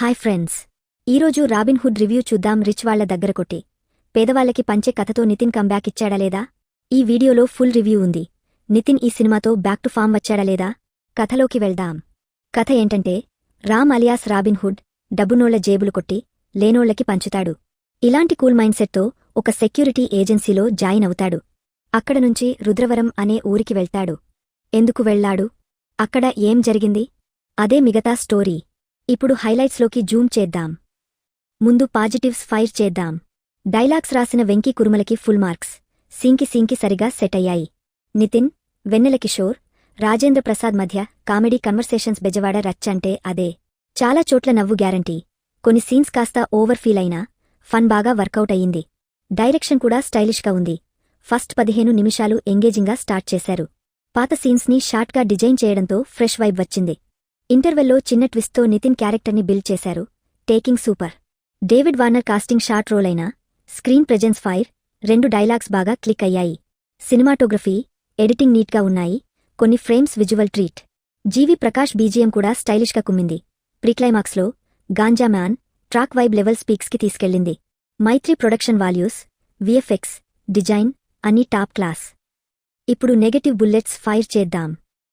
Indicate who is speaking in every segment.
Speaker 1: Hi friends. ఈరోజు Robin Hood review చూద్దాం. Rich వాళ్ళ దగ్గర కొట్టి. పేదవాళ్ళకి పంచే కథతో నితిన్ కంబ్యాక్ ఇచ్చాడా లేదా? ఈ వీడియోలో ఫుల్ రివ్యూ ఉంది. నితిన్ ఈ సినిమాతో బ్యాక్ టు ఫామ్ వచ్చాడా లేదా? కథలోకి వెళ్దాం. కథ ఏంటంటే రామ్ అలియాస్ రాబిన్ హుడ్ డబ్బునోళ్ళ జేబులు కొట్టి లేనోళ్ళకి పంచుతాడు. ఇలాంటి కూల్ మైండ్ సెట్తో ఒక సెక్యూరిటీ ఏజెన్సీలో జాయిన్ అవుతాడు. అక్కడ నుంచి రుద్రవరం అనే ఊరికి వెళ్తాడు. ఎందుకు వెళ్ళాడు? అక్కడ ఏం జరిగింది? అదే మిగతా స్టోరీ. ఇప్పుడు హైలైట్స్లోకి జూమ్ చేద్దాం. ముందు పాజిటివ్స్ ఫైర్ చేద్దాం. డైలాగ్స్ రాసిన వెంకీ కురుమలకి ఫుల్ మార్క్స్. సింకి సింకి సరిగా సెట్ అయ్యాయి. నితిన్ వెన్నెల కిషోర్ రాజేంద్ర ప్రసాద్ మధ్య కామెడీ కన్వర్సేషన్స్ బెజవాడ రచ్చంటే అదే. చాలా చోట్ల నవ్వు గ్యారంటీ. కొన్ని సీన్స్ కాస్త ఓవర్ ఫీల్ అయినా ఫన్ బాగా వర్కౌట్ అయ్యింది. డైరెక్షన్ కూడా స్టైలిష్గా ఉంది. ఫస్ట్ పదిహేను నిమిషాలు ఎంగేజింగ్గా స్టార్ట్ చేశారు. పాత సీన్స్ని షార్ట్గా డిజైన్ చేయడంతో ఫ్రెష్ వైబ్ వచ్చింది. ఇంటర్వెల్లో చిన్న ట్విస్ట్తో నితిన్ క్యారెక్టర్ని బిల్డ్ చేశారు. Taking super. David Warner casting short role అయినా స్క్రీన్ ప్రెజెన్స్ ఫైర్ రెండు డైలాగ్స్ బాగా క్లిక్ అయ్యాయి. సినిమాటోగ్రఫీ ఎడిటింగ్ నీట్గా ఉన్నాయి. కొన్ని frames visual treat. G V Prakash BGM కూడా స్టైలిష్గా కుమ్మింది. ప్రీక్లైమాక్స్లో ganja man track vibe level స్పీక్స్కి తీసుకెళ్ళింది Mythri production values VFX design అన్నీ టాప్ క్లాస్. ఇప్పుడు నెగటివ్ బుల్లెట్స్ ఫైర్ చేద్దాం.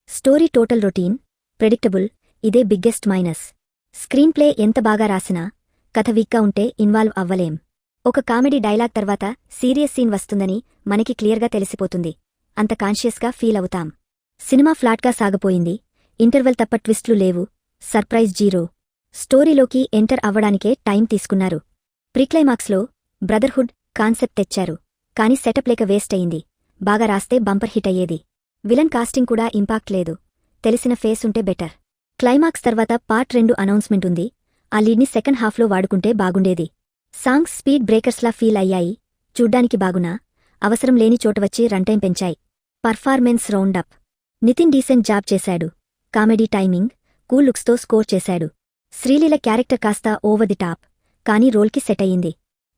Speaker 1: స్టోరీ టోటల్ రొటీన్ ప్రెడిక్టబుల్ ఇదే బిగ్గెస్ట్ మైనస్. స్క్రీన్ ప్లే ఎంత బాగా రాసినా కథ వీక్గా ఉంటే ఇన్వాల్వ్ అవ్వలేం. ఒక కామెడీ డైలాగ్ తర్వాత సీరియస్ సీన్ వస్తుందని మనకి క్లియర్గా తెలిసిపోతుంది. అంత కాన్షియస్గా ఫీల్ అవుతాం. సినిమా ఫ్లాట్గా సాగపోయింది. ఇంటర్వెల్ తప్ప ట్విస్ట్లు లేవు. Surprise zero. స్టోరీలోకి ఎంటర్ అవ్వడానికే టైం తీసుకున్నారు. ప్రీక్లైమాక్స్లో బ్రదర్హుడ్ కాన్సెప్ట్ తెచ్చారు. కాని సెటప్ లేక వేస్ట్ అయింది. బాగా రాస్తే బంపర్ హిట్ అయ్యేది. విలన్ కాస్టింగ్ కూడా ఇంపాక్ట్ లేదు. తెలిసిన ఫేస్ ఉంటే బెటర్. క్లైమాక్స్ తర్వాత పార్ట్ రెండు అనౌన్స్మెంట్ ఉంది. ఆ లీడ్ని సెకండ్ హాఫ్లో వాడుకుంటే బాగుండేది. సాంగ్స్ స్పీడ్ బ్రేకర్స్లా ఫీల్ అయ్యాయి. చూడ్డానికి బాగునా? అవసరం లేని చోట వచ్చి రన్టైం పెంచాయి. Performance roundup. Nithin decent job చేశాడు. కామెడీ టైమింగ్ కూల్ లుక్స్తో స్కోర్ చేశాడు. శ్రీలీల క్యారెక్టర్ కాస్త ఓవర్ ది టాప్ కానీ రోల్కి సెట్ అయ్యింది.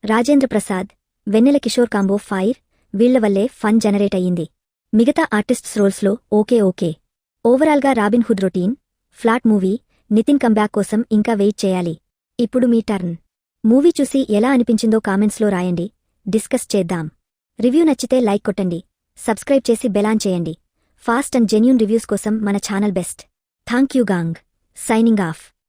Speaker 1: రాజేంద్ర ప్రసాద్ వెన్నెల కిషోర్ కాంబో ఫైర్ వీళ్ళ వల్లే ఫన్ జనరేట్ అయ్యింది. మిగతా ఆర్టిస్ట్స్ రోల్స్లో ఓకే ఓకే. ఓవరాల్గా Robin Hood routine flat movie Nithin comeback కోసం ఇంకా వెయిట్ చేయాలి. ఇప్పుడు మీ టర్న్. మూవీ చూసి ఎలా అనిపించిందో కామెంట్స్లో రాయండి. డిస్కస్ చేద్దాం. రివ్యూ నచ్చితే లైక్ కొట్టండి. సబ్స్క్రైబ్ చేసి బెలాన్ చేయండి. ఫాస్ట్ అండ్ జెన్యూన్ రివ్యూస్ కోసం మన channel best. Thank you gang. Signing off.